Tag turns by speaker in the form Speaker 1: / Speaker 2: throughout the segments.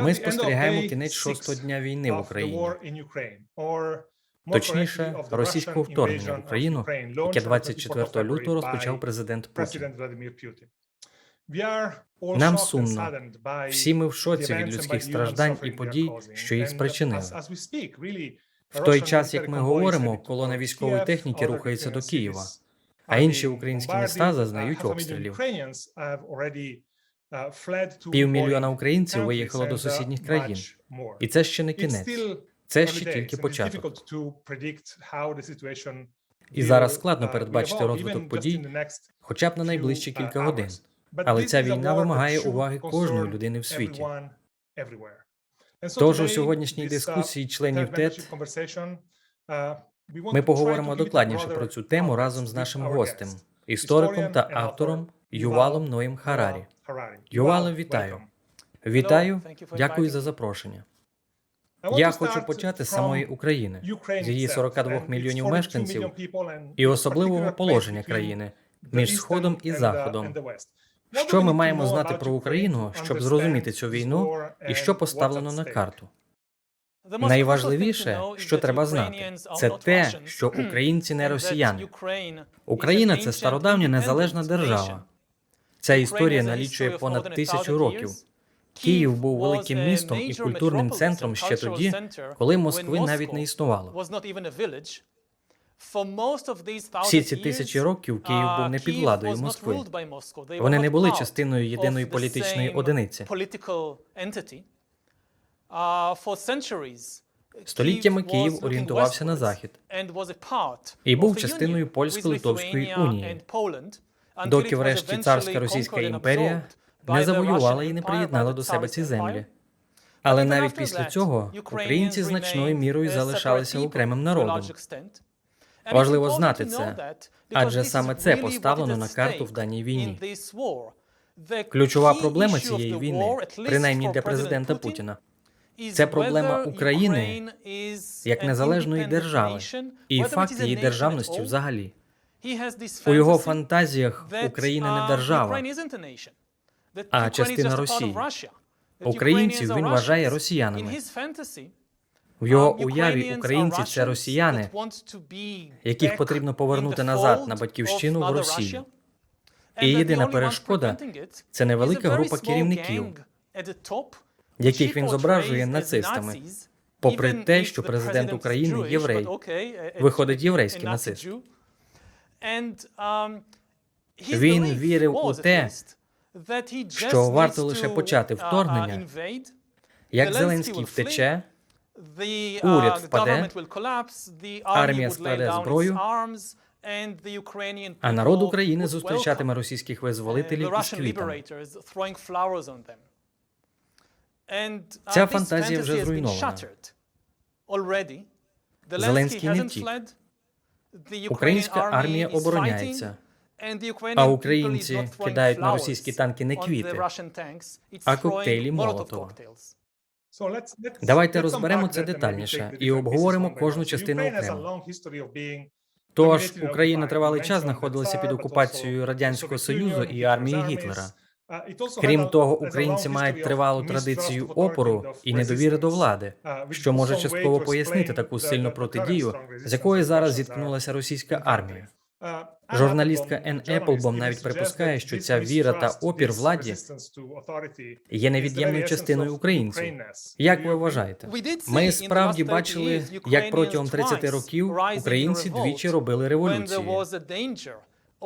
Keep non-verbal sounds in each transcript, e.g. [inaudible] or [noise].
Speaker 1: Ми спостерігаємо кінець шостого дня війни в Україні. Точніше, російського вторгнення в Україну, яке 24 лютого розпочав президент Путін.
Speaker 2: Нам сумно.
Speaker 1: Всі ми в шоці від людських страждань і подій, що їх спричинили.
Speaker 2: В той час, як ми говоримо, колона військової техніки рухається до Києва,
Speaker 1: а інші українські міста зазнають обстрілів.
Speaker 2: Півмільйона українців виїхало до сусідніх країн,
Speaker 1: І це ще не кінець. Це ще тільки початок. І зараз складно передбачити розвиток подій, хоча б на найближчі кілька годин.
Speaker 2: Але ця війна вимагає уваги кожної людини в світі.
Speaker 1: Тож у сьогоднішній дискусії членів ТЕД
Speaker 2: ми поговоримо докладніше про цю тему разом з нашим гостем,
Speaker 1: істориком та автором Ювалом Ноєм Харарі. Ювале, вітаю. Вітаю, дякую за запрошення. Я хочу почати з самої України, з її 42 мільйонів мешканців і особливого положення країни між Сходом і Заходом. Що ми маємо знати про Україну, щоб зрозуміти цю війну і що поставлено на карту?
Speaker 3: Найважливіше, що треба знати, це те, що [clears throat] українці не росіяни. Україна це стародавня незалежна держава.
Speaker 1: Ця історія налічує понад тисячу років. Київ був великим містом і культурним центром ще тоді, коли Москви навіть не існувало.
Speaker 3: Всі ці тисячі років Київ був не під владою Москви.
Speaker 1: Вони не були частиною єдиної політичної одиниці.
Speaker 3: Століттями Київ орієнтувався на захід
Speaker 1: і був частиною польсько-литовської унії, доки врешті царська Російська імперія не завоювала і не приєднала до себе ці землі. Але навіть після цього українці значною мірою залишалися окремим народом.
Speaker 3: Важливо знати це, адже саме це поставлено на карту в даній війні.
Speaker 1: Ключова проблема цієї війни, принаймні для президента Путіна,
Speaker 3: це проблема України
Speaker 1: як незалежної держави і факт її державності взагалі.
Speaker 3: У його фантазіях Україна не держава,
Speaker 1: а частина Росії. Українців він вважає росіянами. В його уяві українці це росіяни, яких потрібно повернути назад на батьківщину в Росію. І єдина перешкода це невелика група керівників, яких він зображує нацистами, попри те, що президент України єврей, виходить єврейський нацист.
Speaker 3: Він вірив у те,
Speaker 1: що варто лише почати вторгнення, як Зеленський втече, уряд впаде, армія складе зброю, а народ України зустрічатиме російських визволителів із квітами.
Speaker 3: Ця фантазія вже зруйнована.
Speaker 1: Зеленський не втік. Українська армія обороняється, а українці кидають на російські танки не квіти, а коктейлі Молотова.
Speaker 2: Давайте розберемо це детальніше і обговоримо кожну частину окремо.
Speaker 1: Тож Україна тривалий час знаходилася під окупацією радянського союзу і армії Гітлера. Крім того, українці мають тривалу традицію опору і недовіри до влади, що може частково пояснити таку сильну протидію, з якою зараз зіткнулася російська армія. Журналістка Ен Еплбом навіть припускає, що ця віра та опір владі є невід'ємною частиною українців. Як ви вважаєте? Ми справді бачили, як протягом 30 років українці двічі робили революції,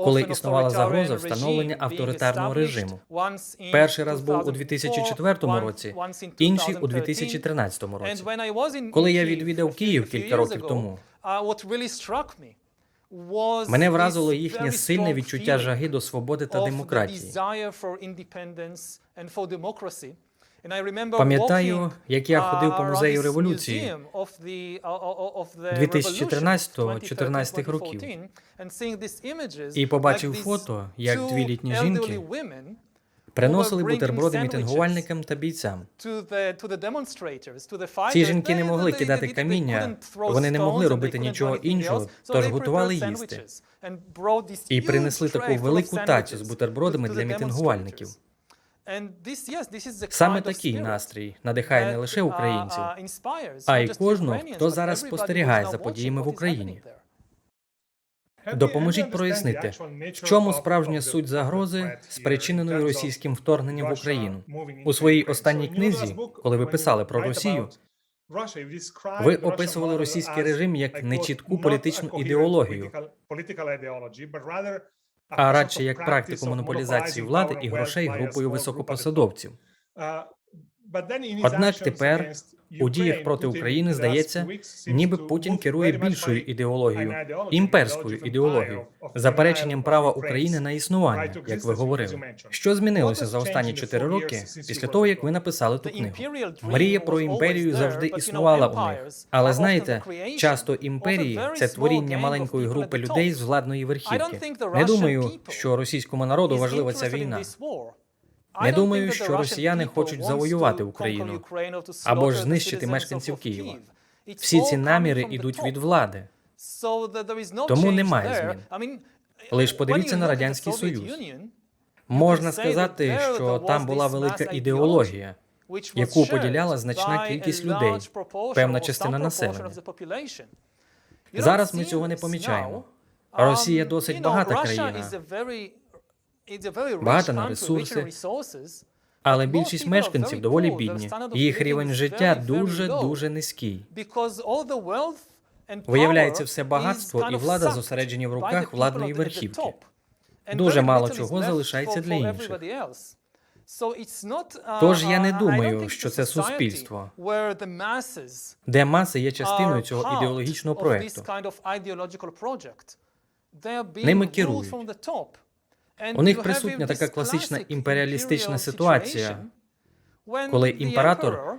Speaker 1: коли існувала загроза встановлення авторитарного режиму. Перший раз був у 2004 році, інший у 2013 році. Коли я відвідав Київ кілька років тому,
Speaker 3: Мене вразило їхнє сильне відчуття жаги до свободи та демократії.
Speaker 1: Пам'ятаю, як я ходив по музею революції 2013-14 років і побачив фото, як дві літні жінки приносили бутерброди мітингувальникам та бійцям. Ці жінки не могли кидати каміння, вони не могли робити нічого іншого, тож готували їсти. І принесли таку велику тацю з бутербродами для мітингувальників. Саме такий настрій надихає не лише українців,
Speaker 3: а й кожного, хто зараз спостерігає за подіями в Україні.
Speaker 1: Допоможіть прояснити, в чому справжня суть загрози, спричиненої російським вторгненням в Україну. У своїй останній книзі, коли ви писали про Росію, ви описували російський режим як нечітку політичну ідеологію, а радше як практику монополізації влади і грошей групою високопосадовців.
Speaker 2: Однак тепер у діях проти України здається, ніби Путін керує більшою
Speaker 1: ідеологією, імперською ідеологією, запереченням права України на існування, як ви говорили. Що змінилося за останні чотири роки після того, як ви написали ту книгу? Мрія про імперію завжди існувала у них. Але знаєте, часто імперії це творіння маленької групи людей з владної верхівки. Не думаю, що російському народу важлива ця війна.
Speaker 3: Не думаю, що росіяни хочуть завоювати Україну або ж знищити мешканців Києва.
Speaker 1: Всі ці наміри йдуть від влади.
Speaker 3: тому немає змін.
Speaker 1: Лиш подивіться на Радянський Союз. Можна сказати, що там була велика ідеологія, яку поділяла значна кількість людей, певна частина населення. Зараз ми цього не помічаємо. Росія досить багата країна,
Speaker 3: багата на ресурси,
Speaker 1: але більшість мешканців доволі бідні. Їх рівень життя дуже дуже низький.
Speaker 3: Виявляється, все багатство і влада зосереджені в руках владної верхівки. Дуже мало чого залишається для інших.
Speaker 1: Тож я не думаю, що це суспільство, де маси є частиною цього ідеологічного проекту.
Speaker 3: Ними керують.
Speaker 1: У них присутня така класична імперіалістична ситуація, коли імператор,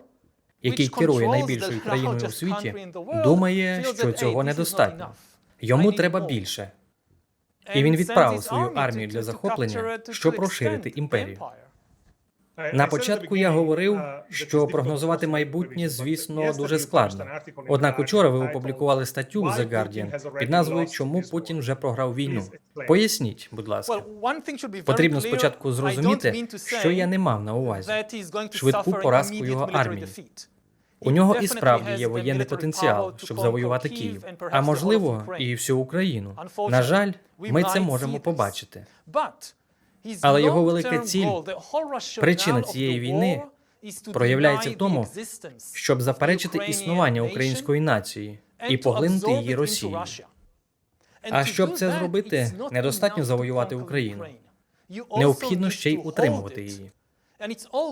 Speaker 1: який керує найбільшою країною у світі, думає, що цього недостатньо. Йому треба більше. І він відправив свою армію для захоплення, щоб розширити імперію.
Speaker 2: На початку я говорив, що прогнозувати майбутнє, звісно, дуже складно.
Speaker 1: Однак учора ви опублікували статтю в The Guardian під назвою Чому Путін вже програв війну. Поясніть, будь ласка. Потрібно спочатку зрозуміти, що я не мав на увазі.
Speaker 3: швидку поразку його армії.
Speaker 1: У нього і справді є воєнний потенціал, щоб завоювати Київ, а можливо, і всю Україну. На жаль, ми це можемо побачити.
Speaker 3: Але його велика ціль,
Speaker 1: причина цієї війни проявляється в тому, щоб заперечити існування української нації і поглинути її Росію. А щоб це зробити, недостатньо завоювати Україну. Необхідно ще й утримувати її.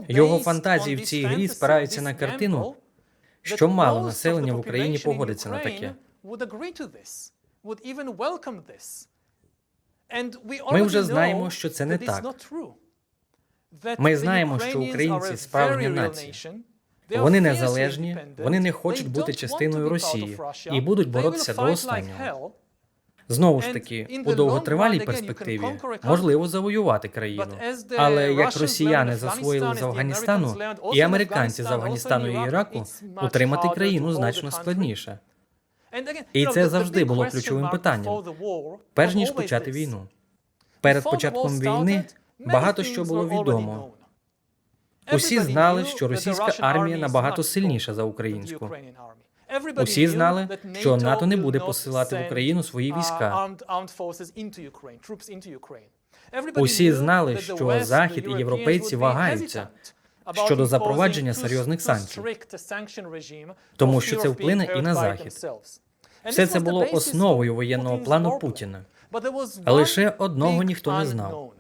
Speaker 3: Його фантазії в цій грі спираються на картину, що мало населення в Україні погодиться на таке.
Speaker 1: Ми вже знаємо, що це не так. Ми знаємо, що українці справжня нація. Вони незалежні, вони не хочуть бути частиною Росії і будуть боротися до останнього. Знову ж таки, у довготривалій перспективі можливо завоювати країну. Але як росіяни засвоїли з Афганістану, і американці з Афганістану і Іраку, утримати країну значно складніше.
Speaker 3: І це завжди було ключовим питанням,
Speaker 1: Перш ніж почати війну. Перед початком війни багато що було відомо. Усі знали, що російська армія набагато сильніша за українську. Усі знали, що НАТО не буде посилати в Україну свої війська. Усі знали, що Захід і європейці вагаються щодо запровадження серйозних санкцій, тому що це вплине і на Захід. Все це було основою воєнного плану Путіна.
Speaker 3: А лише одного ніхто не знав.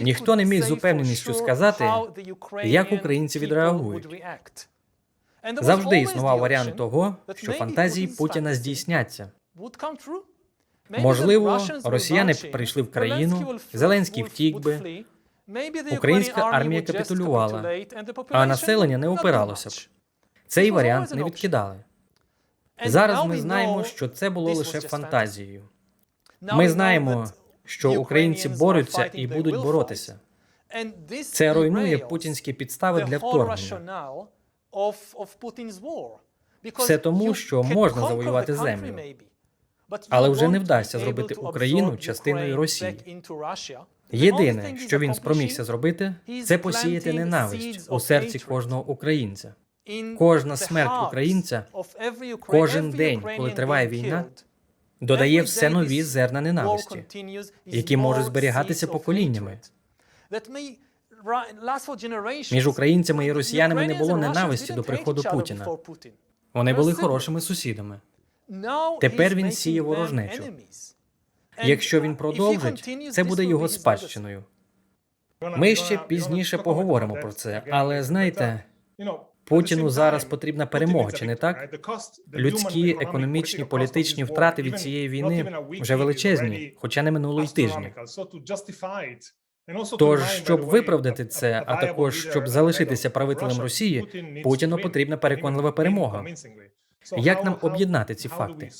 Speaker 3: Ніхто не міг з упевненістю сказати, як українці відреагують.
Speaker 1: Завжди існував варіант того, що фантазії Путіна здійсняться.
Speaker 3: Можливо, росіяни б прийшли в країну, Зеленський втік би,
Speaker 1: Українська армія капітулювала, а населення не опиралося б. Цей варіант не відкидали. Зараз ми знаємо, що це було лише фантазією. Ми знаємо, що українці борються і будуть боротися. Це руйнує путінські підстави для вторгнення. Все тому, що можна завоювати землю, але вже не вдасться зробити Україну частиною Росії. Єдине, що він спромігся зробити, це посіяти ненависть у серці кожного українця.
Speaker 3: Кожна смерть українця,
Speaker 1: кожен день, коли триває війна, додає все нові зерна ненависті, які можуть зберігатися поколіннями.
Speaker 3: Між українцями і росіянами не було ненависті до приходу Путіна.
Speaker 1: Вони були хорошими сусідами. Тепер він сіє ворожнечу. Якщо він продовжить, це буде його спадщиною. Ми ще пізніше поговоримо про це, але знаєте, Путіну зараз потрібна перемога, чи не так? Людські, економічні, політичні втрати від цієї війни вже величезні, хоча не минуло й тижня. Тож, щоб виправдати це, а також щоб залишитися правителем Росії, Путіну потрібна переконлива перемога. Як нам об'єднати ці факти?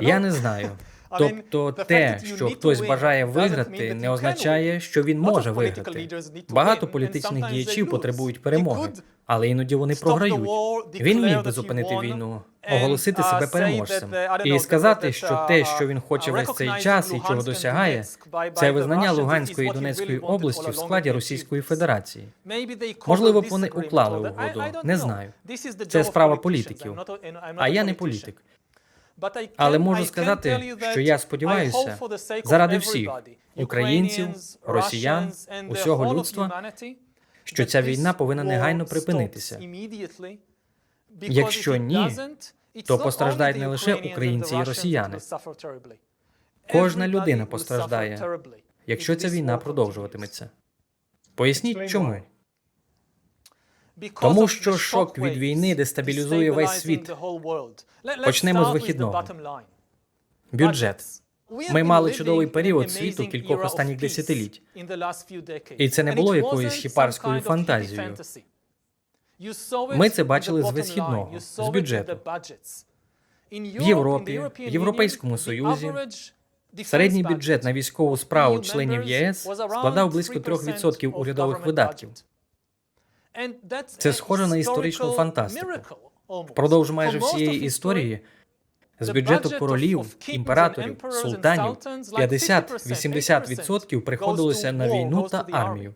Speaker 1: Я не знаю. [laughs] Тобто, те, що хтось бажає виграти, не означає, що він може виграти. Багато політичних діячів потребують перемоги, але іноді вони програють. Він міг би зупинити війну, оголосити себе переможцем і сказати, що те, що він хоче весь цей час і чого досягає, це визнання Луганської і Донецької області в складі Російської Федерації.
Speaker 3: Можливо б вони уклали угоду, не знаю. Це справа політиків,
Speaker 1: А я не політик. Але можу сказати, що я сподіваюся, заради всіх українців, росіян, усього людства, що ця війна повинна негайно припинитися.
Speaker 3: Якщо ні,
Speaker 1: то постраждають не лише українці і росіяни. Кожна людина постраждає, якщо ця війна продовжуватиметься. Поясніть, чому?
Speaker 3: Тому що шок від війни дестабілізує весь світ. Почнемо з вихідного.
Speaker 1: Бюджет. Ми мали чудовий період світу кількох останніх десятиліть. І це не було якоюсь хіпарською фантазією.
Speaker 3: Ми це бачили з висхідного, з бюджету.
Speaker 1: В Європі, в Європейському Союзі середній бюджет на військову справу членів ЄС складав близько 3% урядових видатків.
Speaker 3: Це схоже на історичну фантастику.
Speaker 1: Впродовж майже всієї історії з бюджету королів, імператорів, султанів 50-80% приходилося на війну та армію.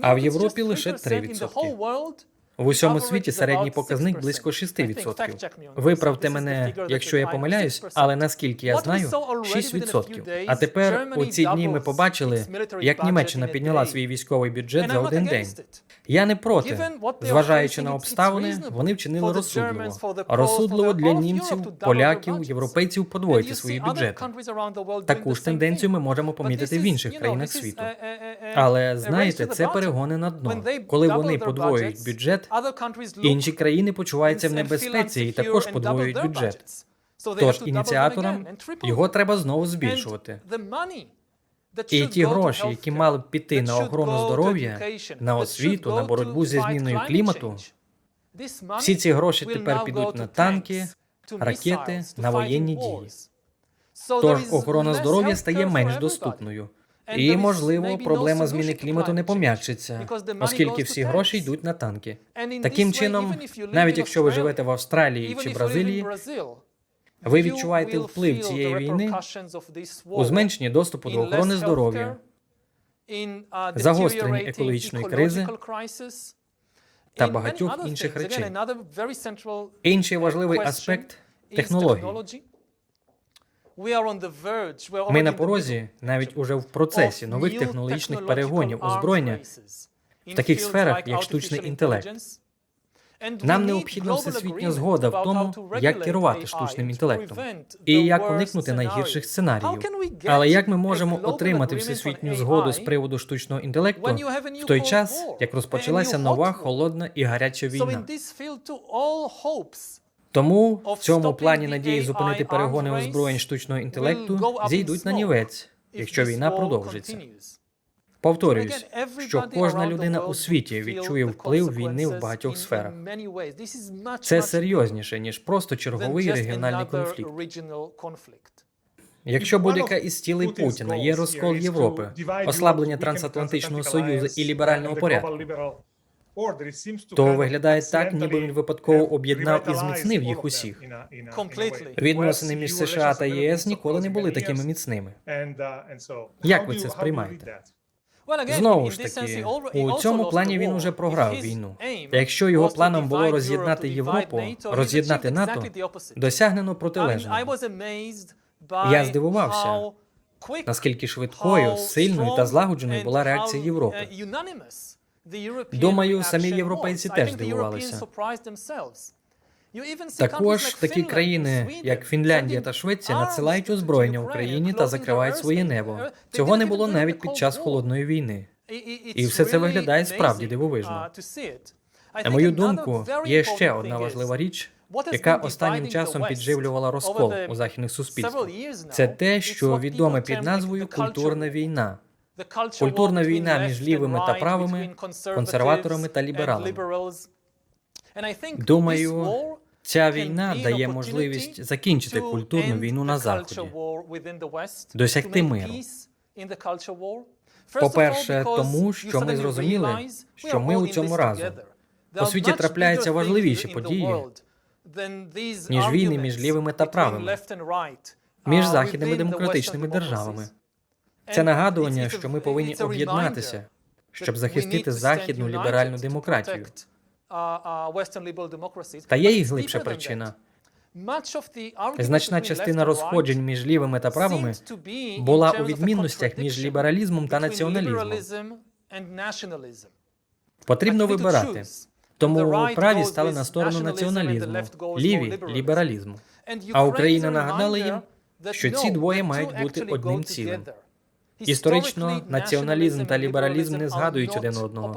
Speaker 3: А в Європі лише 3%.
Speaker 1: В усьому світі середній показник близько 6%. Виправте мене, якщо я помиляюсь, але наскільки я знаю, 6%. А тепер у ці дні ми побачили, як Німеччина підняла свій військовий бюджет за один день. Я не проти. Зважаючи на обставини, вони вчинили розсудливо. Розсудливо для німців, поляків, європейців подвоїти свої бюджети. Таку ж тенденцію ми можемо помітити в інших країнах світу. Але знаєте, це перегони на дно. Коли вони подвоюють бюджет, інші країни почуваються в небезпеці і також подвоюють бюджет. Тож ініціаторам його треба знову збільшувати. І ті гроші, які мали б піти на охорону здоров'я, на освіту, на боротьбу зі зміною клімату, всі ці гроші тепер підуть на танки, ракети, на воєнні дії. Тож охорона здоров'я стає менш доступною. І, можливо, проблема зміни клімату не пом'якшиться, оскільки всі гроші йдуть на танки. Таким чином, навіть якщо ви живете в Австралії чи Бразилії, ви відчуваєте вплив цієї війни у зменшенні доступу до охорони здоров'я, загостренні екологічної кризи та багатьох інших речей. Інший важливий аспект технології. Ми на порозі, навіть уже в процесі нових технологічних перегонів озброєння в таких сферах, як штучний інтелект. Нам необхідна всесвітня згода в тому, як керувати штучним інтелектом і як уникнути найгірших сценаріїв. Але як ми можемо отримати всесвітню згоду з приводу штучного інтелекту в той час, як розпочалася нова холодна і гаряча війна? Тому в цьому плані надії зупинити перегони озброєнь штучного інтелекту зійдуть на нівець, якщо війна продовжиться. Повторююсь, що кожна людина у світі відчує вплив війни в багатьох сферах. Це серйозніше ніж просто черговий регіональний конфлікт. Якщо будь-яка із цілей Путіна є розкол Європи, ослаблення трансатлантичного союзу і ліберального порядку, то виглядає так, ніби він випадково об'єднав і зміцнив їх усіх. Відносини між США та ЄС ніколи не були такими міцними.
Speaker 2: Як ви це сприймаєте?
Speaker 1: Знову ж таки, у цьому плані він уже програв війну. Якщо його планом було роз'єднати Європу, роз'єднати НАТО, досягнено протилежне.
Speaker 3: Я здивувався,
Speaker 1: Наскільки швидкою, сильною та злагодженою була реакція Європи.
Speaker 3: Думаю, самі європейці теж здивувалися.
Speaker 1: Також такі країни, як Фінляндія та Швеція, надсилають озброєння Україні та закривають своє небо. Цього не було навіть під час холодної війни.
Speaker 3: І все це виглядає справді дивовижно.
Speaker 1: На мою думку, є ще одна важлива річ, яка останнім часом підживлювала розкол у західних суспільствах. Це те, що відоме під назвою культурна війна.
Speaker 3: Культурна війна між лівими та правими, консерваторами та лібералами.
Speaker 1: Думаю, ця війна дає можливість закінчити культурну війну на заході, досягти миру.
Speaker 3: По-перше, тому що ми зрозуміли, що ми у цьому разом. У світі трапляються важливіші події,
Speaker 1: ніж війни між лівими та правими,
Speaker 3: між західними демократичними державами.
Speaker 1: Це нагадування, що ми повинні об'єднатися, щоб захистити західну ліберальну демократію. Та є і глибша причина. Значна частина розходжень між лівими та правими була у відмінностях між лібералізмом та націоналізмом. Потрібно вибирати. Тому праві стали на сторону націоналізму, ліві лібералізму.
Speaker 3: А Україна нагадала їм, що ці двоє мають бути одним цілим.
Speaker 1: Історично націоналізм та лібералізм не згадують один одного.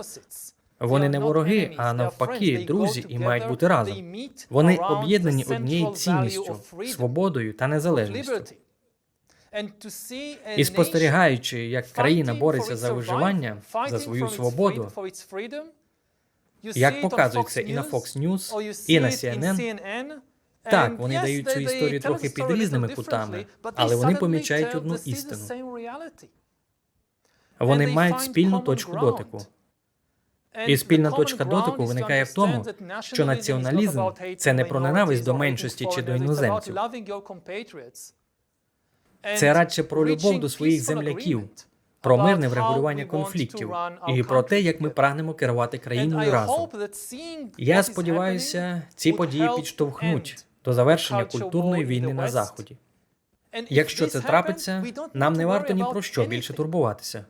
Speaker 1: Вони не вороги, а навпаки, друзі і мають бути разом. Вони об'єднані однією цінністю, свободою та незалежністю. І спостерігаючи, як країна бореться за виживання, за свою свободу, як показують це і на Fox News, і на CNN, так, вони дають цю історію трохи під різними кутами, але вони помічають одну істину. Вони мають спільну точку дотику.
Speaker 3: І спільна точка дотику виникає в тому, що націоналізм це не про ненависть до меншості чи до іноземців.
Speaker 1: Це радше про любов до своїх земляків, про мирне врегулювання конфліктів і про те, як ми прагнемо керувати країною разом. Я сподіваюся, ці події підштовхнуть до завершення культурної війни на заході. Якщо це трапиться, нам не варто ні про що більше турбуватися.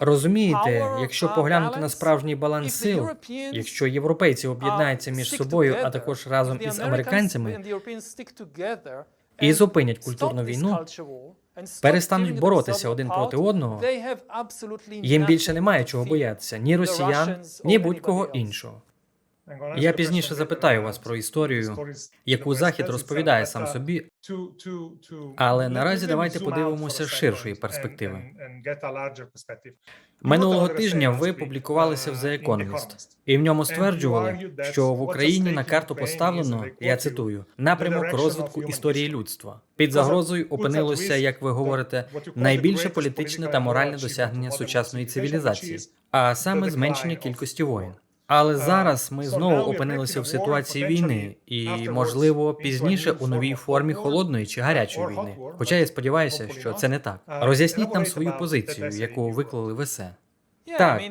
Speaker 1: Розумієте, якщо поглянути на справжній баланс сил, якщо європейці об'єднаються між собою, а також разом із американцями, і зупинять культурну війну, перестануть боротися один проти одного, їм більше немає чого боятися ні росіян, ні будь-кого іншого. Я пізніше запитаю вас про історію, яку Захід розповідає сам собі, але наразі давайте подивимося з ширшої перспективи. Минулого тижня ви публікувалися в The Economist, і в ньому стверджували, що в Україні на карту поставлено, я цитую, напрямок розвитку історії людства. Під загрозою опинилося, як ви говорите, найбільше політичне та моральне досягнення сучасної цивілізації, а саме зменшення кількості воїн. Але зараз ми знову опинилися в ситуації війни, і можливо пізніше у новій формі холодної чи гарячої війни. Хоча я сподіваюся, що це не так. Роз'ясніть нам свою позицію, яку виклали в есе. Так,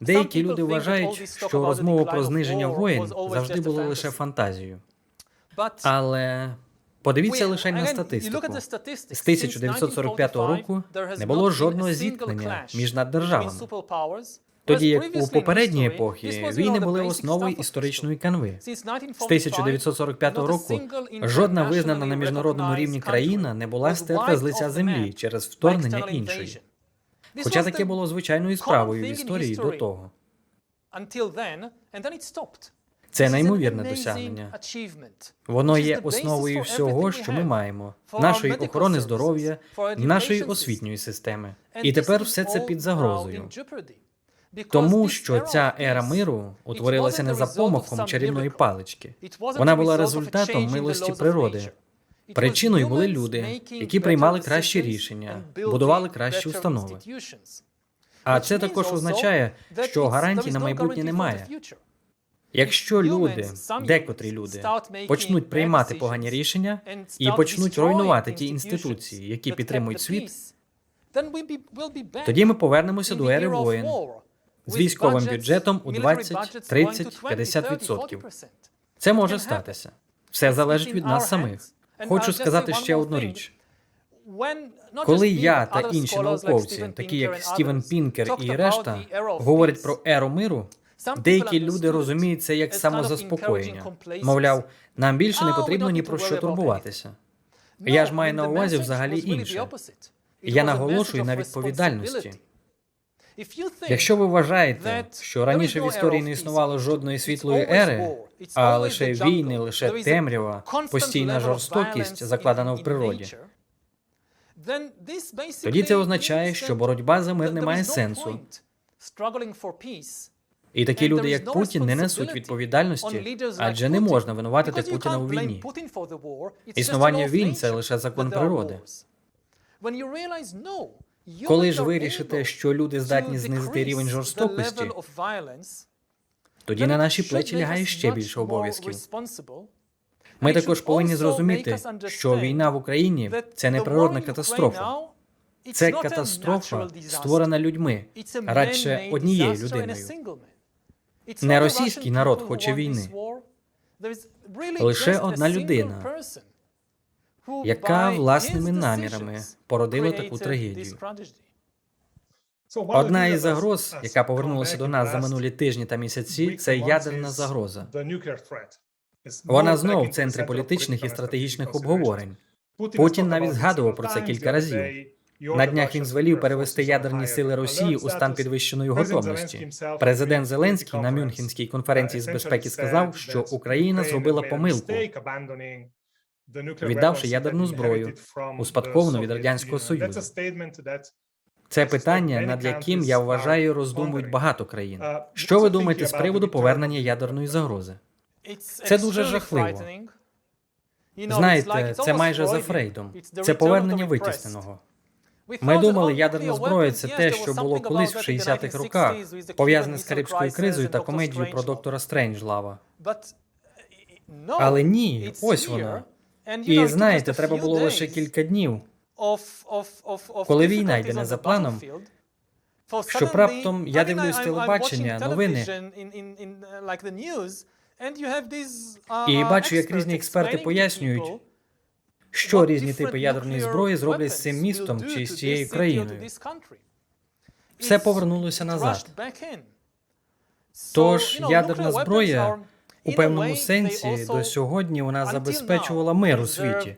Speaker 1: деякі люди вважають, що розмова про зниження воєн завжди була лише фантазією. Але подивіться лише на статистику. З 1945 року не було жодного зіткнення між наддержавами. Тоді як у попередній епохи війни були основою історичної канви. З 1945 року жодна визнана на міжнародному рівні країна не була стерта з лиця землі через вторгнення іншої. Хоча таке було звичайною справою в історії до того. Це неймовірне досягнення. Воно є основою всього, що ми маємо, нашої охорони здоров'я, нашої освітньої системи. І тепер все це під загрозою. Тому що ця ера миру утворилася не за помахом чарівної палички. Вона була результатом милості природи. Причиною були люди, які приймали кращі рішення, будували кращі установи. А це також означає, що гарантій на майбутнє немає. Якщо люди, декотрі люди, почнуть приймати погані рішення і почнуть руйнувати ті інституції, які підтримують світ, тоді ми повернемося до ери воєн з військовим бюджетом у 20, 30, 50%. Це може статися. Все залежить від нас самих. Хочу сказати ще одну річ. Коли я та інші науковці, такі як Стівен Пінкер і решта, говорять про еру миру, деякі люди розуміють це як самозаспокоєння. Мовляв, нам більше не потрібно ні про що турбуватися. Я ж маю на увазі взагалі інше. Я наголошую на відповідальності. Якщо ви вважаєте, що раніше в історії не існувало жодної світлої ери, а лише війни, лише темрява, постійна жорстокість, закладена в природі,
Speaker 3: тоді це означає, що боротьба за мир не має сенсу.
Speaker 1: і такі люди, як Путін, не несуть відповідальності, адже не можна винуватити Путіна у війні. Існування війн це лише закон природи.
Speaker 3: Коли ж ви рішите, що люди здатні знизити рівень жорстокості,
Speaker 1: Тоді на наші плечі лягає ще більше обов'язків. Ми також повинні зрозуміти, що війна в Україні це не природна катастрофа, це катастрофа, створена людьми, радше однією людиною.
Speaker 3: Не російський народ хоче війни.
Speaker 1: Лише одна людина, яка власними намірами породила таку трагедію. Одна із загроз, яка повернулася до нас за минулі тижні та місяці, це ядерна загроза. Вона знов в центрі політичних і стратегічних обговорень.
Speaker 2: Путін навіть згадував про це кілька разів.
Speaker 1: На днях він звелів перевести ядерні сили Росії у стан підвищеної готовності. Президент Зеленський на Мюнхенській конференції з безпеки сказав, що Україна зробила помилку,
Speaker 2: віддавши ядерну зброю, успадковану від Радянського Союзу.
Speaker 1: Це питання, над яким я вважаю, роздумують багато країн. Що ви думаєте з приводу повернення ядерної загрози?
Speaker 3: Це дуже жахливо.
Speaker 1: Знаєте, це майже за Фрейдом. Це повернення витісненого. Ми думали, ядерна зброя це те, що було колись в 60-х роках, пов'язане з Карибською кризою та комедією про доктора Стрейнджлава. Але ні, ось вона. І знаєте, треба було лише кілька днів,
Speaker 3: коли війна йде не за планом,
Speaker 1: щоб раптом я дивлюсь телебачення, новини,
Speaker 3: і бачу, як різні експерти пояснюють,
Speaker 1: що різні типи ядерної зброї зроблять з цим містом чи з цією країною. Все повернулося назад.
Speaker 3: Тож ядерна зброя у певному сенсі до сьогодні вона забезпечувала мир у світі.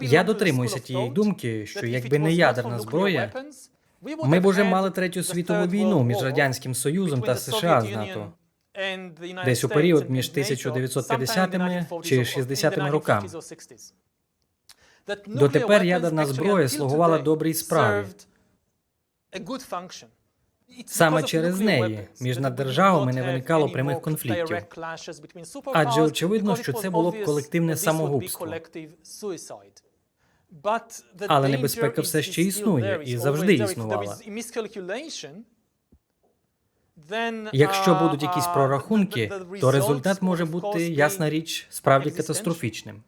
Speaker 1: Я дотримуюся тієї думки, що якби не ядерна зброя, ми б уже мали третю світову війну між радянським Союзом та США з НАТО.
Speaker 3: десь у період між 1950-ми чи 60-ми роками.
Speaker 1: Дотепер ядерна зброя слугувала добрій справі.
Speaker 3: Саме через неї між наддержавами не виникало прямих конфліктів.
Speaker 1: Адже очевидно, що це було б колективне самогубство.
Speaker 3: Але небезпека все ще існує і завжди існувала.
Speaker 1: Якщо будуть якісь прорахунки, то результат може бути, ясна річ, справді катастрофічним.